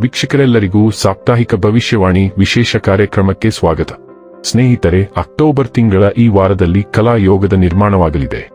ವೀಕ್ಷಕರೆಲ್ಲರಿಗೂ ಸಾಪ್ತಾಹಿಕ ಭವಿಷ್ಯವಾಣಿ ವಿಶೇಷ ಕಾರ್ಯಕ್ರಮಕ್ಕೆ ಸ್ವಾಗತ. ಸ್ನೇಹಿತರೆ, ಅಕ್ಟೋಬರ್ ತಿಂಗಳ ಈ ವಾರದಲ್ಲಿ ಕಲಾ ಯೋಗದ ನಿರ್ಮಾಣವಾಗಲಿದೆ.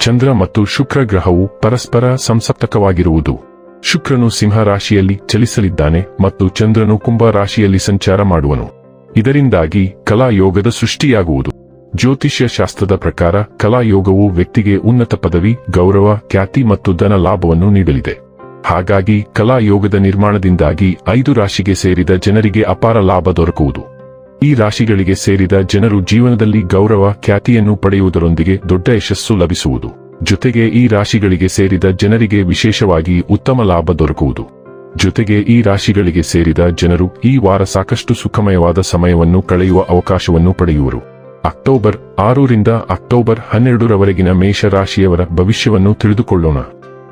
ಚಂದ್ರ ಮತ್ತು ಶುಕ್ರ ಗ್ರಹವು ಪರಸ್ಪರ ಸಂಸಪ್ತಕವಾಗಿರುವುದು. ಶುಕ್ರನು ಸಿಂಹ ರಾಶಿಯಲ್ಲಿ ಚಲಿಸಲಿದ್ದಾನೆ ಮತ್ತು ಚಂದ್ರನು ಕುಂಭ ರಾಶಿಯಲ್ಲಿ ಸಂಚಾರ ಮಾಡುವನು. ಇದರಿಂದಾಗಿ ಕಲಾ ಯೋಗದ ಸೃಷ್ಟಿಯಾಗುವುದು. ಜ್ಯೋತಿಷ್ಯ ಶಾಸ್ತ್ರದ ಪ್ರಕಾರ ಕಲಾಯೋಗವು ವ್ಯಕ್ತಿಗೆ ಉನ್ನತ ಪದವಿ, ಗೌರವ, ಖ್ಯಾತಿ ಮತ್ತು ಧನ ಲಾಭವನ್ನು ನೀಡಲಿದೆ. ಹಾಗಾಗಿ ಕಲಾ ಯೋಗದ ನಿರ್ಮಾಣದಿಂದಾಗಿ ಐದು ರಾಶಿಗೆ ಸೇರಿದ ಜನರಿಗೆ ಅಪಾರ ಲಾಭ ದೊರಕುವುದು. ಈ ರಾಶಿಗಳಿಗೆ ಸೇರಿದ ಜನರು ಜೀವನದಲ್ಲಿ ಗೌರವ, ಖ್ಯಾತಿಯನ್ನು ಪಡೆಯುವುದರೊಂದಿಗೆ ದೊಡ್ಡ ಯಶಸ್ಸು ಲಭಿಸುವುದು. ಜೊತೆಗೆ ಈ ರಾಶಿಗಳಿಗೆ ಸೇರಿದ ಜನರಿಗೆ ವಿಶೇಷವಾಗಿ ಉತ್ತಮ ಲಾಭ ದೊರಕುವುದು. ಜೊತೆಗೆ ಈ ರಾಶಿಗಳಿಗೆ ಸೇರಿದ ಜನರು ಈ ವಾರ ಸಾಕಷ್ಟು ಸುಖಮಯವಾದ ಸಮಯವನ್ನು ಕಳೆಯುವ ಅವಕಾಶವನ್ನು ಪಡೆಯುವರು. ಅಕ್ಟೋಬರ್ ಆರರಿಂದ ಅಕ್ಟೋಬರ್ ಹನ್ನೆರಡರವರೆಗಿನ ಮೇಷರಾಶಿಯವರ ಭವಿಷ್ಯವನ್ನು ತಿಳಿದುಕೊಳ್ಳೋಣ.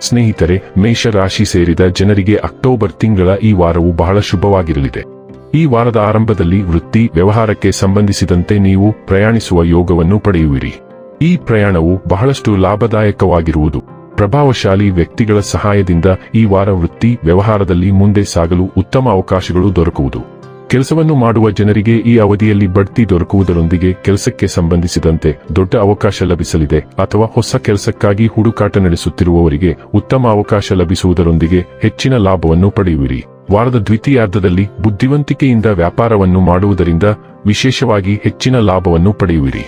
ಸ್ನೇಹಿತರೆ ಮೇಷ ರಾಶಿ ಸೇರಿದ ಜನರಿಗೆ ಅಕ್ಟೋಬರ್ ತಿಂಗಳ ಈ ವಾರವು ಬಹಳ ಶುಭವಾಗಿರಲಿದೆ. ಈ ವಾರದ ಆರಂಭದಲ್ಲಿ ವೃತ್ತಿ ವ್ಯವಹಾರಕ್ಕೆ ಸಂಬಂಧಿಸಿದಂತೆ ನೀವು ಪ್ರಯಾಣಿಸುವ ಯೋಗವನ್ನು ಪಡೆಯುವಿರಿ. ಈ ಪ್ರಯಾಣವು ಬಹಳಷ್ಟು ಲಾಭದಾಯಕವಾಗಿರುವುದು. ಪ್ರಭಾವಶಾಲಿ ವ್ಯಕ್ತಿಗಳ ಸಹಾಯದಿಂದ ಈ ವಾರ ವೃತ್ತಿ ವ್ಯವಹಾರದಲ್ಲಿ ಮುಂದೆ ಸಾಗಲು ಉತ್ತಮ ಅವಕಾಶಗಳು ದೊರಕುವುದು. ಕೆಲಸವನ್ನು ಮಾಡುವ ಜನರಿಗೆ ಈ ಅವಧಿಯಲ್ಲಿ ಬಡ್ತಿ ದೊರಕುವುದರೊಂದಿಗೆ ಕೆಲಸಕ್ಕೆ ಸಂಬಂಧಿಸಿದಂತೆ ದೊಡ್ಡ ಅವಕಾಶ ಲಭಿಸಲಿದೆ ಅಥವಾ ಹೊಸ ಕೆಲಸಕ್ಕಾಗಿ ಹುಡುಕಾಟ ನಡೆಸುತ್ತಿರುವವರಿಗೆ ಉತ್ತಮ ಅವಕಾಶ ಲಭಿಸುವುದರೊಂದಿಗೆ ಹೆಚ್ಚಿನ ಲಾಭವನ್ನು ಪಡೆಯುವಿರಿ. ವಾರದ ದ್ವಿತೀಯಾರ್ಧದಲ್ಲಿ ಬುದ್ಧಿವಂತಿಕೆಯಿಂದ ವ್ಯಾಪಾರವನ್ನು ಮಾಡುವುದರಿಂದ ವಿಶೇಷವಾಗಿ ಹೆಚ್ಚಿನ ಲಾಭವನ್ನು ಪಡೆಯುವಿರಿ.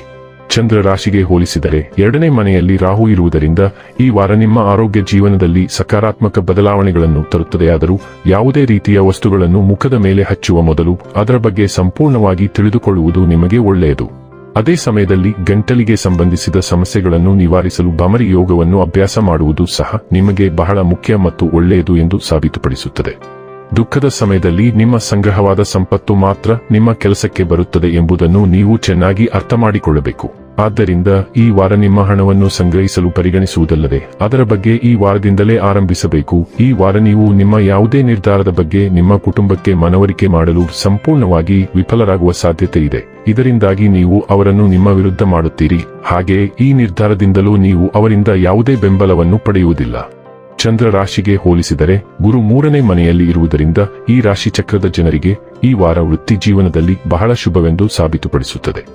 ಚಂದ್ರ ರಾಶಿಗೆ ಹೋಲಿಸಿದರೆ ಎರಡನೇ ಮನೆಯಲ್ಲಿ ರಾಹು ಇರುವುದರಿಂದ ಈ ವಾರ ನಿಮ್ಮ ಆರೋಗ್ಯ ಜೀವನದಲ್ಲಿ ಸಕಾರಾತ್ಮಕ ಬದಲಾವಣೆಗಳನ್ನು ತರುತ್ತದೆಯಾದರೂ ಯಾವುದೇ ರೀತಿಯ ವಸ್ತುಗಳನ್ನು ಮುಖದ ಮೇಲೆ ಹಚ್ಚುವ ಮೊದಲು ಅದರ ಬಗ್ಗೆ ಸಂಪೂರ್ಣವಾಗಿ ತಿಳಿದುಕೊಳ್ಳುವುದು ನಿಮಗೆ ಒಳ್ಳೆಯದು. ಅದೇ ಸಮಯದಲ್ಲಿ ಗಂಟಲಿಗೆ ಸಂಬಂಧಿಸಿದ ಸಮಸ್ಯೆಗಳನ್ನು ನಿವಾರಿಸಲು ಭಮರಿ ಯೋಗವನ್ನು ಅಭ್ಯಾಸ ಮಾಡುವುದು ಸಹ ನಿಮಗೆ ಬಹಳ ಮುಖ್ಯ ಮತ್ತು ಒಳ್ಳೆಯದು ಎಂದು ಸಾಬೀತುಪಡಿಸುತ್ತದೆ. ದುಃಖದ ಸಮಯದಲ್ಲಿ ನಿಮ್ಮ ಸಂಗ್ರಹವಾದ ಸಂಪತ್ತು ಮಾತ್ರ ನಿಮ್ಮ ಕೆಲಸಕ್ಕೆ ಬರುತ್ತದೆ ಎಂಬುದನ್ನು ನೀವು ಚೆನ್ನಾಗಿ ಅರ್ಥ ಮಾಡಿಕೊಳ್ಳಬೇಕು ಆದ್ದರಿಂದ ಈ ವಾರ ನಿಮ್ಮ ಹಣವನ್ನು ಸಂಗ್ರಹಿಸಲು ಪರಿಗಣಿಸುವುದಲ್ಲದೆ, ಅದರ ಬಗ್ಗೆ ಈ ವಾರದಿಂದಲೇ ಆರಂಭಿಸಬೇಕು. ಈ ವಾರ ನೀವು ನಿಮ್ಮ ಯಾವುದೇ ನಿರ್ಧಾರದ ಬಗ್ಗೆ ನಿಮ್ಮ ಕುಟುಂಬಕ್ಕೆ ಮನವರಿಕೆ ಮಾಡಲು ಸಂಪೂರ್ಣವಾಗಿ ವಿಫಲರಾಗುವ ಸಾಧ್ಯತೆ ಇದೆ. ಇದರಿಂದಾಗಿ ನೀವು ಅವರನ್ನು ನಿಮ್ಮ ವಿರುದ್ಧ ಮಾಡುತ್ತೀರಿ. ಹಾಗೆ ಈ ನಿರ್ಧಾರದಿಂದಲೂ ನೀವು ಅವರಿಂದ ಯಾವುದೇ ಬೆಂಬಲವನ್ನು ಪಡೆಯುವುದಿಲ್ಲ. ಚಂದ್ರ ರಾಶಿಗೆ ಹೋಲಿಸಿದರೆ ಗುರು ಮೂರನೇ ಮನೆಯಲ್ಲಿ ಇರುವುದರಿಂದ ಈ ರಾಶಿ ಚಕ್ರದ ಜನರಿಗೆ ಈ ವಾರ ವೃತ್ತಿ ಜೀವನದಲ್ಲಿ ಬಹಳ ಶುಭವೆಂದು ಸಾಬೀತುಪಡಿಸುತ್ತದೆ.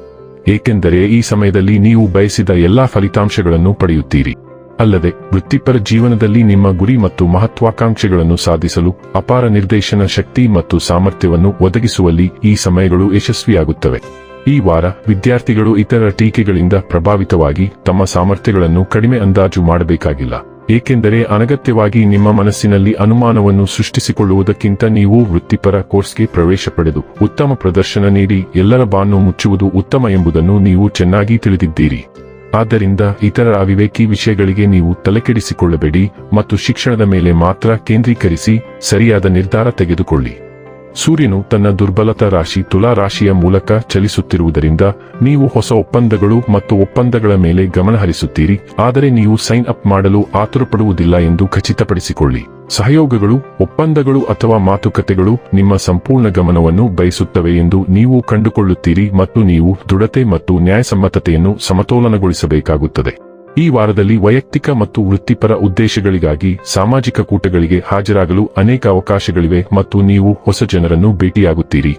ಏಕೆಂದರೆ ಈ ಸಮಯದಲ್ಲಿ ನೀವು ಬಯಸಿದ ಎಲ್ಲಾ ಫಲಿತಾಂಶಗಳನ್ನು ಪಡೆಯುತ್ತೀರಿ. ಅಲ್ಲದೆ ವೃತ್ತಿಪರ ಜೀವನದಲ್ಲಿ ನಿಮ್ಮ ಗುರಿ ಮತ್ತು ಮಹತ್ವಾಕಾಂಕ್ಷೆಗಳನ್ನು ಸಾಧಿಸಲು ಅಪಾರ ನಿರ್ದೇಶನ ಶಕ್ತಿ ಮತ್ತು ಸಾಮರ್ಥ್ಯವನ್ನು ಒದಗಿಸುವಲ್ಲಿ ಈ ಸಮಯಗಳು ಯಶಸ್ವಿಯಾಗುತ್ತವೆ. ಈ ವಾರ ವಿದ್ಯಾರ್ಥಿಗಳು ಇತರ ಟೀಕೆಗಳಿಂದ ಪ್ರಭಾವಿತವಾಗಿ ತಮ್ಮ ಸಾಮರ್ಥ್ಯಗಳನ್ನು ಕಡಿಮೆ ಅಂದಾಜು ಮಾಡಬೇಕಾಗಿಲ್ಲ. ಏಕೆಂದರೆ ಅನಗತ್ಯವಾಗಿ ನಿಮ್ಮ ಮನಸ್ಸಿನಲ್ಲಿ ಅನುಮಾನವನ್ನು ಸೃಷ್ಟಿಸಿಕೊಳ್ಳುವುದಕ್ಕಿಂತ ನೀವು ವೃತ್ತಿಪರ ಕೋರ್ಸ್ಗೆ ಪ್ರವೇಶ ಪಡೆದು ಉತ್ತಮ ಪ್ರದರ್ಶನ ನೀಡಿ ಎಲ್ಲರ ಬಾನು ಮುಚ್ಚುವುದು ಉತ್ತಮ ಎಂಬುದನ್ನು ನೀವು ಚೆನ್ನಾಗಿ ತಿಳಿದಿದ್ದೀರಿ. ಆದ್ದರಿಂದ ಇತರ ಅವಿವೇಕಿ ವಿಷಯಗಳಿಗೆ ನೀವು ತಲೆಕೆಡಿಸಿಕೊಳ್ಳಬೇಡಿ ಮತ್ತು ಶಿಕ್ಷಣದ ಮೇಲೆ ಮಾತ್ರ ಕೇಂದ್ರೀಕರಿಸಿ ಸರಿಯಾದ ನಿರ್ಧಾರ ತೆಗೆದುಕೊಳ್ಳಿ. ಸೂರ್ಯನು ತನ್ನ ದುರ್ಬಲತಾ ರಾಶಿ ತುಲಾ ರಾಶಿಯ ಮೂಲಕ ಚಲಿಸುತ್ತಿರುವುದರಿಂದ ನೀವು ಹೊಸ ಒಪ್ಪಂದಗಳು ಮತ್ತು ಒಪ್ಪಂದಗಳ ಮೇಲೆ ಗಮನ ಹರಿಸುತ್ತೀರಿ. ಆದರೆ ನೀವು ಸೈನ್ ಅಪ್ ಮಾಡಲು ಆತುರಪಡುವುದಿಲ್ಲ ಎಂದು ಖಚಿತಪಡಿಸಿಕೊಳ್ಳಿ. ಸಹಯೋಗಗಳು, ಒಪ್ಪಂದಗಳು ಅಥವಾ ಮಾತುಕತೆಗಳು ನಿಮ್ಮ ಸಂಪೂರ್ಣ ಗಮನವನ್ನು ಬಯಸುತ್ತವೆ ಎಂದು ನೀವು ಕಂಡುಕೊಳ್ಳುತ್ತೀರಿ ಮತ್ತು ನೀವು ದೃಢತೆ ಮತ್ತು ನ್ಯಾಯಸಮ್ಮತತೆಯನ್ನು ಸಮತೋಲನಗೊಳಿಸಬೇಕಾಗುತ್ತದೆ. ಈ ವಾರದಲ್ಲಿ ವೈಯಕ್ತಿಕ ಮತ್ತು ವೃತ್ತಿಪರ ಉದ್ದೇಶಗಳಿಗಾಗಿ ಸಾಮಾಜಿಕ ಕೂಟಗಳಿಗೆ ಹಾಜರಾಗಲು ಅನೇಕ ಅವಕಾಶಗಳಿವೆ ಮತ್ತು ನೀವು ಹೊಸ ಜನರನ್ನು ಭೇಟಿಯಾಗುತ್ತೀರಿ.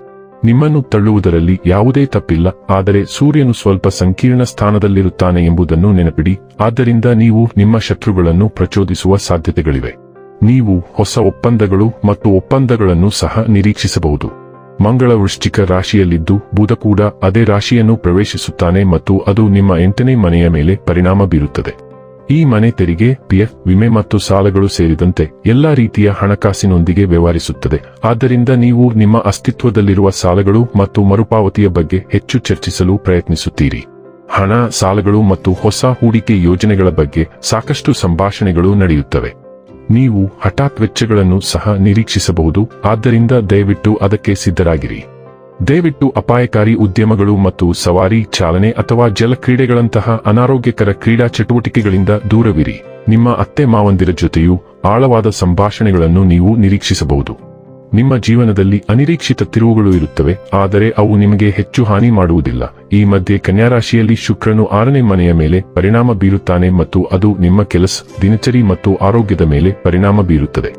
ನಿಮ್ಮನ್ನು ತಳ್ಳುವುದರಲ್ಲಿ ಯಾವುದೇ ತಪ್ಪಿಲ್ಲ, ಆದರೆ ಸೂರ್ಯನು ಸ್ವಲ್ಪ ಸಂಕೀರ್ಣ ಸ್ಥಾನದಲ್ಲಿರುತ್ತಾನೆ ಎಂಬುದನ್ನು ನೆನಪಿಡಿ, ಆದ್ದರಿಂದ ನೀವು ನಿಮ್ಮ ಶತ್ರುಗಳನ್ನು ಪ್ರಚೋದಿಸುವ ಸಾಧ್ಯತೆಗಳಿವೆ. ನೀವು ಹೊಸ ಒಪ್ಪಂದಗಳು ಮತ್ತು ಒಪ್ಪಂದಗಳನ್ನು ಸಹ ನಿರೀಕ್ಷಿಸಬಹುದು. ಮಂಗಳ ವೃಶ್ಚಿಕ ರಾಶಿಯಲ್ಲಿದ್ದು ಬುಧ ಕೂಡ ಅದೇ ರಾಶಿಯನ್ನು ಪ್ರವೇಶಿಸುತ್ತಾನೆ ಮತ್ತು ಅದು ನಿಮ್ಮ ಎಂಟನೇ ಮನೆಯ ಮೇಲೆ ಪರಿಣಾಮ ಬೀರುತ್ತದೆ. ಈ ಮನೆ ತೆರಿಗೆ, ಪಿಎಫ್, ವಿಮೆ ಮತ್ತು ಸಾಲಗಳು ಸೇರಿದಂತೆ ಎಲ್ಲಾ ರೀತಿಯ ಹಣಕಾಸಿನೊಂದಿಗೆ ವ್ಯವಹರಿಸುತ್ತದೆ. ಆದ್ದರಿಂದ ನೀವು ನಿಮ್ಮ ಅಸ್ತಿತ್ವದಲ್ಲಿರುವ ಸಾಲಗಳು ಮತ್ತು ಮರುಪಾವತಿಯ ಬಗ್ಗೆ ಹೆಚ್ಚು ಚರ್ಚಿಸಲು ಪ್ರಯತ್ನಿಸುತ್ತೀರಿ. ಹಣ, ಸಾಲಗಳು ಮತ್ತು ಹೊಸ ಹೂಡಿಕೆ ಯೋಜನೆಗಳ ಬಗ್ಗೆ ಸಾಕಷ್ಟು ಸಂಭಾಷಣೆಗಳು ನಡೆಯುತ್ತವೆ. ನೀವು ಹಠಾತ್ ವೆಚ್ಚಗಳನ್ನು ಸಹ ನಿರೀಕ್ಷಿಸಬಹುದು, ಆದ್ದರಿಂದ ದಯವಿಟ್ಟು ಅದಕ್ಕೆ ಸಿದ್ಧರಾಗಿರಿ. ದಯವಿಟ್ಟು ಅಪಾಯಕಾರಿ ಉದ್ಯಮಗಳು ಮತ್ತು ಸವಾರಿ, ಚಾಲನೆ ಅಥವಾ ಜಲಕ್ರೀಡೆಗಳಂತಹ ಅನಾರೋಗ್ಯಕರ ಕ್ರೀಡಾ ಚಟುವಟಿಕೆಗಳಿಂದ ದೂರವಿರಿ. ನಿಮ್ಮ ಅತ್ತೆ ಮಾವಂದಿರ ಜೊತೆಯೂ ಆಳವಾದ ಸಂಭಾಷಣೆಗಳನ್ನು ನೀವು ನಿರೀಕ್ಷಿಸಬಹುದು. ನಿಮ್ಮ ಜೀವನದಲ್ಲಿ ಅನಿರೀಕ್ಷಿತ ತಿರುವುಗಳು ಇರುತ್ತವೆ, ಆದರೆ ಅವು ನಿಮಗೆ ಹೆಚ್ಚು ಹಾನಿ ಮಾಡುವುದಿಲ್ಲ. ಈ ಮಧ್ಯೆ ಕನ್ಯಾರಾಶಿಯಲ್ಲಿ ಶುಕ್ರನು ಆರನೇ ಮನೆಯ ಮೇಲೆ ಪರಿಣಾಮ ಬೀರುತ್ತಾನೆ ಮತ್ತು ಅದು ನಿಮ್ಮ ಕೆಲಸ, ದಿನಚರಿ ಮತ್ತು ಆರೋಗ್ಯದ ಮೇಲೆ ಪರಿಣಾಮ ಬೀರುತ್ತದೆ.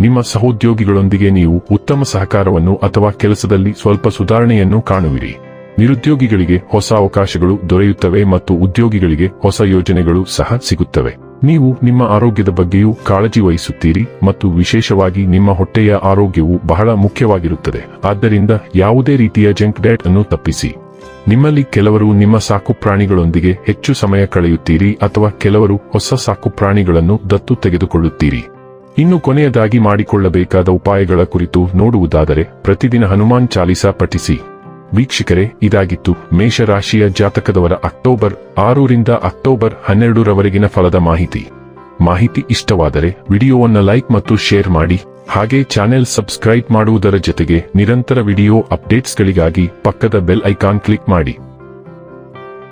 ನಿಮ್ಮ ಸಹೋದ್ಯೋಗಿಗಳೊಂದಿಗೆ ನೀವು ಉತ್ತಮ ಸಹಕಾರವನ್ನು ಅಥವಾ ಕೆಲಸದಲ್ಲಿ ಸ್ವಲ್ಪ ಸುಧಾರಣೆಯನ್ನು ಕಾಣುವಿರಿ. ನಿರುದ್ಯೋಗಿಗಳಿಗೆ ಹೊಸ ಅವಕಾಶಗಳು ದೊರೆಯುತ್ತವೆ ಮತ್ತು ಉದ್ಯೋಗಿಗಳಿಗೆ ಹೊಸ ಯೋಜನೆಗಳು ಸಹ ಸಿಗುತ್ತವೆ. ನೀವು ನಿಮ್ಮ ಆರೋಗ್ಯದ ಬಗ್ಗೆಯೂ ಕಾಳಜಿ ವಹಿಸುತ್ತೀರಿ ಮತ್ತು ವಿಶೇಷವಾಗಿ ನಿಮ್ಮ ಹೊಟ್ಟೆಯ ಆರೋಗ್ಯವು ಬಹಳ ಮುಖ್ಯವಾಗಿರುತ್ತದೆ. ಆದ್ದರಿಂದ ಯಾವುದೇ ರೀತಿಯ ಜಂಕ್ ಡಯಟ್ ಅನ್ನು ತಪ್ಪಿಸಿ. ನಿಮ್ಮಲ್ಲಿ ಕೆಲವರು ನಿಮ್ಮ ಸಾಕು ಪ್ರಾಣಿಗಳೊಂದಿಗೆ ಹೆಚ್ಚು ಸಮಯ ಕಳೆಯುತ್ತೀರಿ ಅಥವಾ ಕೆಲವರು ಹೊಸ ಸಾಕು ಪ್ರಾಣಿಗಳನ್ನು ದತ್ತು ತೆಗೆದುಕೊಳ್ಳುತ್ತೀರಿ. ಇನ್ನು ಕೊನೆಯದಾಗಿ ಮಾಡಿಕೊಳ್ಳಬೇಕಾದ ಉಪಾಯಗಳ ಕುರಿತು ನೋಡುವುದಾದರೆ ಪ್ರತಿದಿನ ಹನುಮಾನ್ ಚಾಲಿಸಾ ಪಠಿಸಿ. ವೀಕ್ಷಕರೇ, ಇದಾಗಿತ್ತು ಮೇಷರಾಶಿಯ ಜಾತಕದವರ ಅಕ್ಟೋಬರ್ ಆರರಿಂದ ಅಕ್ಟೋಬರ್ ಹನ್ನೆರಡರವರೆಗಿನ ಫಲದ ಮಾಹಿತಿ. ಮಾಹಿತಿ ಇಷ್ಟವಾದರೆ ವಿಡಿಯೋವನ್ನ ಲೈಕ್ ಮತ್ತು ಶೇರ್ ಮಾಡಿ, ಹಾಗೆ ಚಾನೆಲ್ ಸಬ್ಸ್ಕ್ರೈಬ್ ಮಾಡುವುದರ ಜೊತೆಗೆ ನಿರಂತರ ವಿಡಿಯೋ ಅಪ್ಡೇಟ್ಸ್ಗಳಿಗಾಗಿ ಪಕ್ಕದ ಬೆಲ್ ಐಕಾನ್ ಕ್ಲಿಕ್ ಮಾಡಿ.